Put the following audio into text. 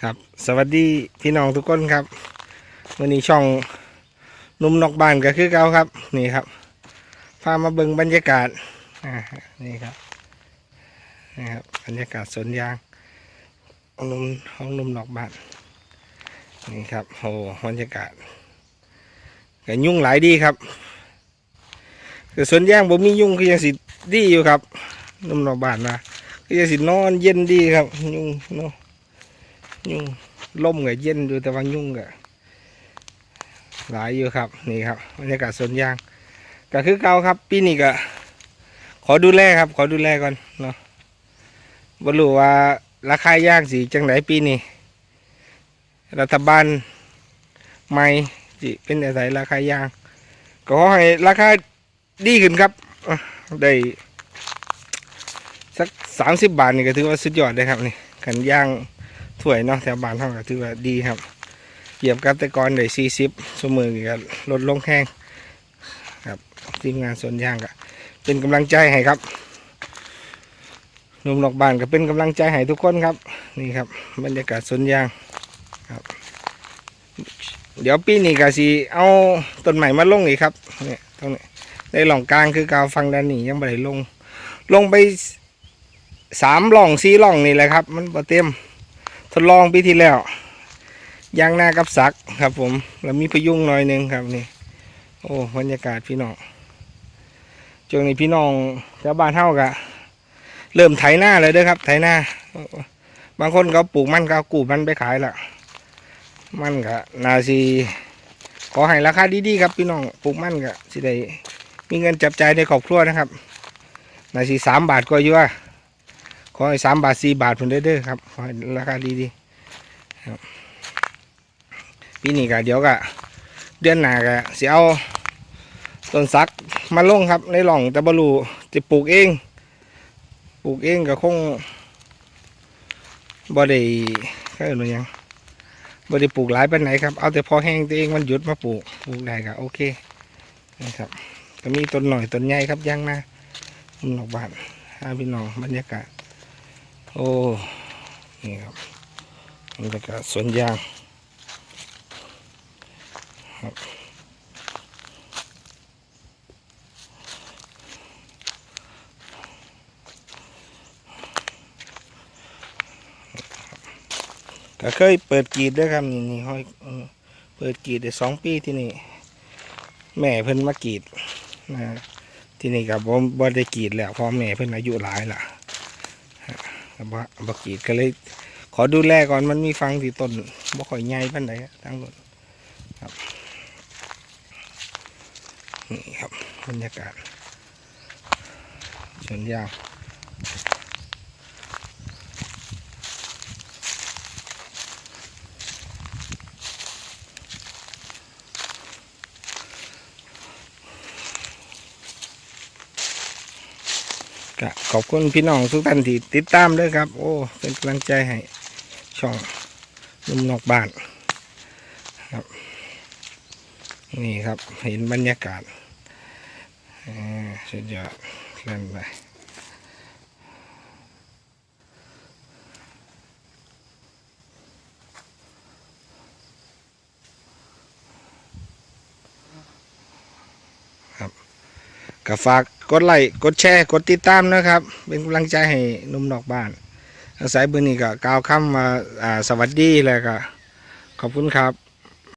ครับ สวัสดีพี่น้องทุกคนครับวันนี้ช่องหนุ่มนอกบ้านก็คือเก่าครับ นี่ครับพามาเบิ่งบรรยากาศอ่านี่ครับนี่ครับบรรยากาศสวนยางของหนุ่มของหนุ่มนอกบ้านนี่ครับโอ้บรรยากาศก็ยุ่งหลายดีครับคือสวนยางบ่มียุ่งคือยังสิดีอยู่ครับหนุ่มนอกบ้านนะคือยังสินอนเย็นดีครับ ยุ่งเนาะ ยุ่งล่มกับเย็นอยู่แต่ว่ายุ่งกับหลายอยู่ครับนี่ครับบรรยากาศสวนยางก็คือเก่าครับปีนี้ก็ขอดูแลครับ ขอดูแลก่อนเนาะบรู้ว่าราคายางสีจังไหนปีนี้รัฐบาลใหม่สิเป็นอะไรราคายาง ก็ขอให้ราคาดีขึ้นครับได้สักสามสิบบาทนี่ก็ถือว่าสุดยอดเลยครับนี่กันย่าง ถ้วยเนาะแถวบ้านเท่าก็ถือว่าดีครับเหยียบกับแต่ก่อนได้สี่สิบสมือก็ลดลงแห้งครับทีมงานสวนยางก็เป็นกำลังใจให้ครับหนุ่มนอกบ้านก็เป็นกำลังใจให้ทุกคนครับ นี่ครับบรรยากาศสวนยางครับ เดี๋ยวปีนี้ก็สิเอาต้นใหม่มาลงอีกครับเนี่ยตรงนี้ในหล่องกลางคือกาวฟังด้านนี้ยังไม่ได้ลง ลงไปสามหล่องสี่หล่องนี่แหละครับ มันบ่เต็ม ทดลองปีที่แล้วยางหน้ากับสักครับ ผมแล้วมีพยุงหน่อยหนึงครับนี่ โอ้บรรยากาศพี่น้องช่วงนี้พี่น้องชาวบ้านเท่ากะเริ่มไถหน้าเลยเด้อครับ ไถหน้า บางคนเขาปลูกมันเขากูบมันไปขายละมันกะนาซีขอให้ราคาดีๆครับพี่น้องปลูกมันกะสิได้มีเงินจับใจในครอบครัวนะครับนาซีสามบาทก็เยอะ ขอให้สามบาทสี่บาทผมได้เด้อครับขอให้ราคาดีๆครับปีนี้ก็เดี๋ยวก็เดือนหน้าก็สิเอาต้นซักมาลงครับ ในหล่องต่บรูจะปลูกเอง ปลูกเองก็คงบ่ได้ก็เอ่ยยังบ่ได้ปลูกหลายปานไหนครับ เอาแต่พอแห้งตัวเองมันหยุดมาปลูก ปลูกได้ก็โอเคนะครับก็มีต้นหน่อยต้นใหญ่ครับย่างน้าผมนอกบ้านหาพี่น้องบรรยากาศ โอ้นี่ครับบรรยากาศสวนยางครับก็เคยเปิดกีดด้วยครับนี่นี่ห้อยเปิดกีดได้สองปีที่นี่ แม่เพิ่นมากีดนะที่นี่กับบ่บ่ได้กีดแล้วพราะแม่เพิ่นอายุหลายละ บว่าบกีดก็เลย ขอดูแลก่อนมันมีฟังสีต้นบ่ค่อยใหญ่ปานใดทั้งหมดครับนี่ครับบรรยากาศสวนยาง ขอบคุณพี่น้องทุกท่านที่ติดตามด้วยครับ โอ้ เป็นกำลังใจให้ช่องนุ่มนอกบ้านครับ นี่ครับเห็นบรรยากาศอ่าสุดยอดเล่นไป ก็ฝากกดไลค์กดแชร์กดติดตามนะครับ เป็นกำลังใจให้นุ่มนอกบ้านอาศัยบืนนี้ก็กล่าวคำมาอ่าสวัสดีแล้วก็ขอบคุณครับ